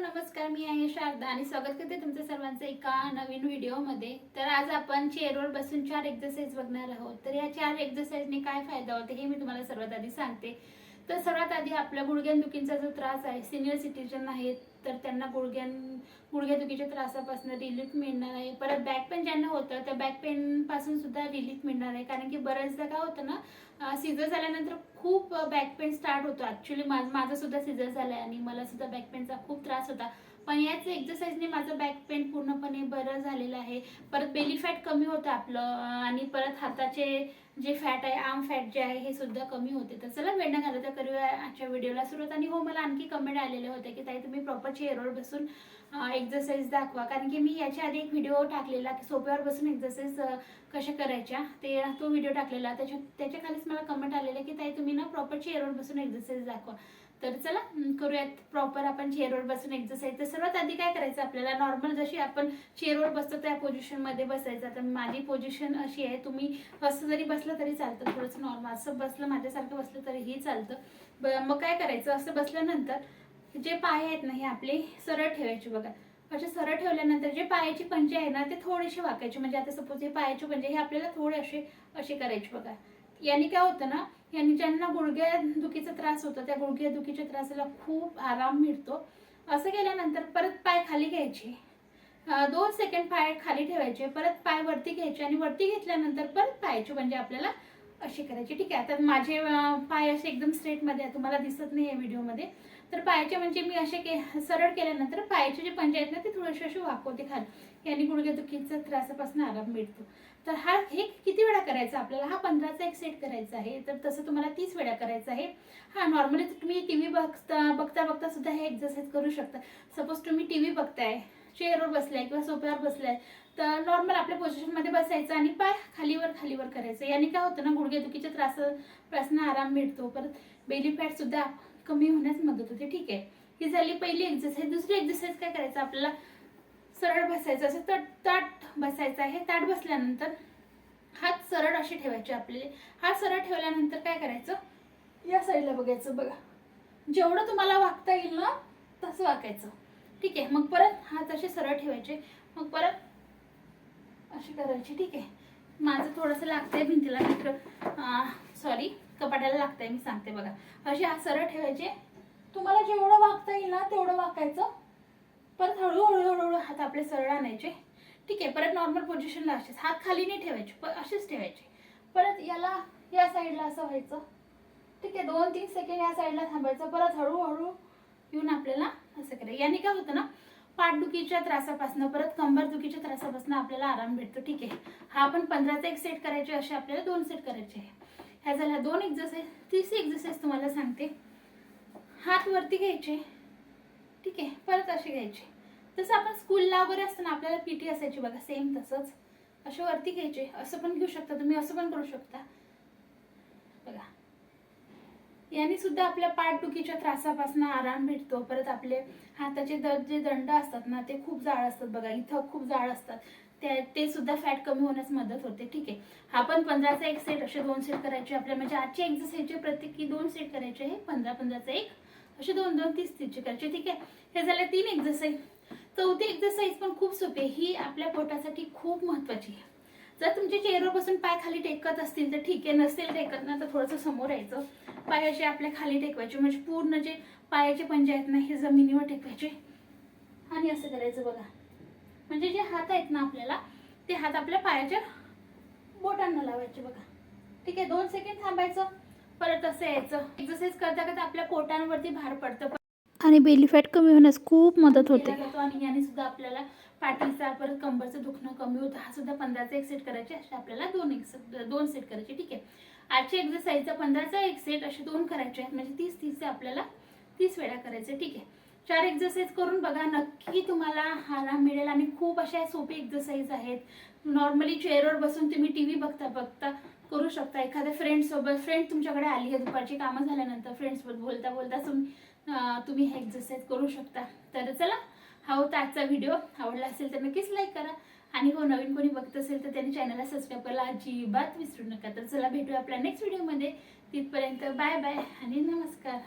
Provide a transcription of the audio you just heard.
नमस्कार मी आहे शारदा आणि स्वागत करते तुमचं सर्वांचं एका नवीन व्हिडिओमध्ये. तर आज आपण चेअरवर बसून चार एक्सरसाइज बघणार आहोत. तर या चार एक्सरसाइजने काय फायदा होतो हे मी तुम्हाला सर्वात आधी सांगते. तर सर्वात आधी आपल्या गुडघ्यादुखींचा जो त्रास आहे सिनियर सिटीजन आहेत तर त्यांना गुडघ्यां गुडघ्यादुखीच्या त्रासापासून रिलीफ मिळणार आहे. परत बॅक पेन ज्यांना होतं त्या बॅक पेन पासून सुद्धा रिलीफ मिळणार आहे. कारण की बऱ्याचदा काय होतं ना सिझर झाल्यानंतर खूप बॅक पेन स्टार्ट होतो. ॲक्च्युली माझं माझं सुद्धा सिझर झालं आहे आणि मला सुद्धा बॅक पेनचा खूप त्रास होता. पण याच एक्सरसाइजने माझं बॅक पेन पूर्णपणे बरं झालेलं आहे. परत बेली फॅट कमी होतं आपलं आणि परत हाताचे जे फॅट आहे आर्म फॅट जे आहे हे सुद्धा कमी होते. तर चला वेळ न घालता करूया आजच्या व्हिडिओला सुरुवात. आणि हो मला आणखी कमेंट आलेले होते की ताई तुम्ही प्रॉपर चेअरवर बसून एक्सरसाइज दाखवा. कारण की मी याच्या आधी एक व्हिडिओ टाकलेला की सोप्यावर बसून एक्सरसाइज कशा करायच्या ते तो व्हिडिओ टाकलेला. त्याच्या त्याच्या खालीच मला कमेंट आलेलं की ताई तुम्ही ना प्रॉपर चेअरवर बसून एक्सरसाइज दाखवा. तर चला करूयात. प्रॉपर आपण चेअरवर बसून एक्सरसाइज तर सर्वात आधी काय करायचं आपल्याला? नॉर्मल जशी आपण चेअरवर बसतो त्या पोझिशनमध्ये बसायचं. तर माझी पोझिशन अशी आहे तुम्ही असं जरी बसलं तरी चालतं. थोडंसं नॉर्मल असं बसलं माझ्यासारखं बसलं तरीही चालतं. ब- मग काय करायचं? असं बसल्यानंतर जे पाय आहेत ना हे आपले सरळ ठेवायचे बघा. असे सरळ ठेवल्यानंतर जे पायाची पंजे आहे ना ते थोडेसे वाकायचे. म्हणजे आता सपोज हे पायाचे पंजे हे आपल्याला थोडे असे असे करायचे बघा. याने काय होतं ना यांनी ज्यांना गुडघ्या दुखीचा त्रास होतो त्या गुडघ्या दुखीच्या त्रासाला खूप आराम मिळतो. असं केल्यानंतर परत पाय खाली घ्यायचे. दोन सेकंड पाय खाली ठेवायचे परत पाय वरती घ्यायचे आणि वरती घेतल्यानंतर परत पायाचे म्हणजे आपल्याला अशी करायची. ठीक आहे आता माझे पाय असे एकदम स्ट्रेटमध्ये आहे तुम्हाला दिसत नाही या व्हिडिओमध्ये. तर पायाचे म्हणजे मी असे के सरळ केल्यानंतर पायाचे जे पंजे आहेत ना ते थोडेसे असे वाकवते खाली. यांनी गुडघ्यादुखीचा त्रासापासून आराम मिळतो. तर हा हे किती वेळा करायचा आपल्याला? हा पंधराचा एक सेट करायचा आहे. तर तसं तुम्हाला तीस वेळा करायचं आहे. हा नॉर्मली तुम्ही टी व्ही बघता बघता बघता सुद्धा हे एक्सरसाइज करू शकता. सपोज तुम्ही टी व्ही बघताय चेअरवर बसलाय किंवा सोफ्यावर बसलाय तर नॉर्मल आपल्या पोझिशनमध्ये बसायचं आणि पाय खालीवर खालीवर करायचं. याने काय होतं ना गुडघेदुखीच्या त्रासापासून आराम मिळतो. परत बेली फॅट सुद्धा कमी होण्यास मदत होते. ठीक आहे. ही झाली पहिली एक्सरसाइज दुसरी एक्सरसाइज काय करायचं? आपल्याला सरळ बसायचं असं तट ताट बसायचं आहे. ताट बसल्यानंतर हात सरळ असे ठेवायचे आपले हात सरळ ठेवल्यानंतर काय करायचं? या साईडला बघायचं बघा. जेवढं तुम्हाला वागता येईल ना तसं वाकायचं ठीक आहे मग परत हात असे सरळ ठेवायचे. मग परत अशी करायची ठीक आहे. माझं थोडंसं लागतंय भिंतीला सॉरी कपाट्याला लागतंय मी सांगते बघा. असे हात सरळ ठेवायचे. तुम्हाला जेवढं वागता येईल ना तेवढं वाकायचं परत हळूहळू हळूहळू हात आपले सरळ आणायचे. ठीक आहे परत नॉर्मल पोझिशनला असेच. हात खाली नाही ठेवायचे पण असेच ठेवायचे. परत याला या साईडला असं व्हायचं. ठीक आहे दोन तीन सेकंड या साईडला थांबायचं. परत हळूहळू येऊन आपल्याला असं करायचं. याने काय होतं ना पाठदुखीच्या त्रासापासून परत कंबरदुखीच्या त्रासापासून आपल्याला आराम भेटतो. ठीक आहे. हा आपण पंधराचा एक सेट करायचे असे आपल्याला दोन सेट करायचे आहे. ह्या झाल्या दोन एक्झरसाईज तिसरी एक्झरसाईज तुम्हाला सांगते. हात वरती घ्यायचे. ठीक आहे परत असे घ्यायचे. तसं आपण स्कूलला वगैरे असताना आपल्याला पीटी असायची बघा सेम तसंच. असे वरती घ्यायचे असं पण घेऊ शकता तुम्ही असं पण करू शकता. बघा. याने सुद्धा आपल्या पाठदुखीच्या त्रासापासून आराम भेटतो. परत आपले हाताचे द जे दंड असतात ना ते खूप जाड असतात बघा. इथं खूप जाड असतात. ते ते सुद्धा फॅट कमी होण्यास मदत होते. ठीक आहे. हा पण पंधराचा एक सेट असे दोन सेट करायचे आपल्या म्हणजे आजचे प्रत्येक प्रत्येकी दोन सेट करायचे हे पंधरा पंधराचा एक असे दोन दोन तीस तीसचे करायचे. ठीक आहे. हे झाले तीन एक्सरसाइज चौथी एक्सरसाइज पण खूप सोपी आहे. ही आपल्या पोटासाठी खूप महत्वाची आहे. जर तुमचे चेहऱ्यावर बसून पाय खाली टेकत असतील तर ठीक आहे. नसेल टेकत ना तर थोडंसं समोर यायचं. पाय असे आपल्या खाली टेकवायचे. म्हणजे पूर्ण जे पायाचे पंजे आहेत ना हे जमिनीवर टेकवायचे. आणि असं करायचं बघा. म्हणजे जे हात आहेत ना आपल्याला ते हात आपल्या पायाच्या बोटांना लावायचे बघा. ठीक आहे? दोन सेकंड थांबायचं. परत असं यायचं. एक्सरसाइज करता करता आपल्या पोटांवरती भार पडतं. आणि बेली फॅट कमी होण्यास खूप मदत होते. आणि याने सुद्धा आपल्याला पाठीचा परत कंबरचं दुखणं कमी होतं. हा सुद्धा पंधराचा एक सेट करायचे असे आपल्याला दोन एक दोन सेट करायचे ठीक आहे? आजच्या एक्झरसाईजचा पंधराचा एक सेट असे दोन करायचे आहेत. म्हणजे तीस तीसचे आपल्याला तीस वेळा करायचे ठीक आहे? चार एक्झरसाईज करून बघा नक्की तुम्हाला आराम मिळेल आणि खूप अशा सोपे एक्झरसाईज आहेत. नॉर्मली चेअरवर बसून तुम्ही टी व्ही बघता बघता करू शकता. एखाद्या फ्रेंड सोबत फ्रेंड तुमच्याकडे आली आहे दुपारची कामं झाल्यानंतर फ्रेंड्ससोबत बोलता बोलता तुम्ही तुम्ही हे एक्सरसाइज करू शकता. तर चला हा होता आजचा व्हिडिओ आवडला असेल तर नक्कीच लाईक करा. आणि हो नवीन कोणी बघत असेल तर त्यांनी चॅनलला सबस्क्राईब करायला अजिबात विसरू नका. तर चला भेटूया आपल्या नेक्स्ट व्हिडिओमध्ये तिथपर्यंत बाय बाय आणि नमस्कार.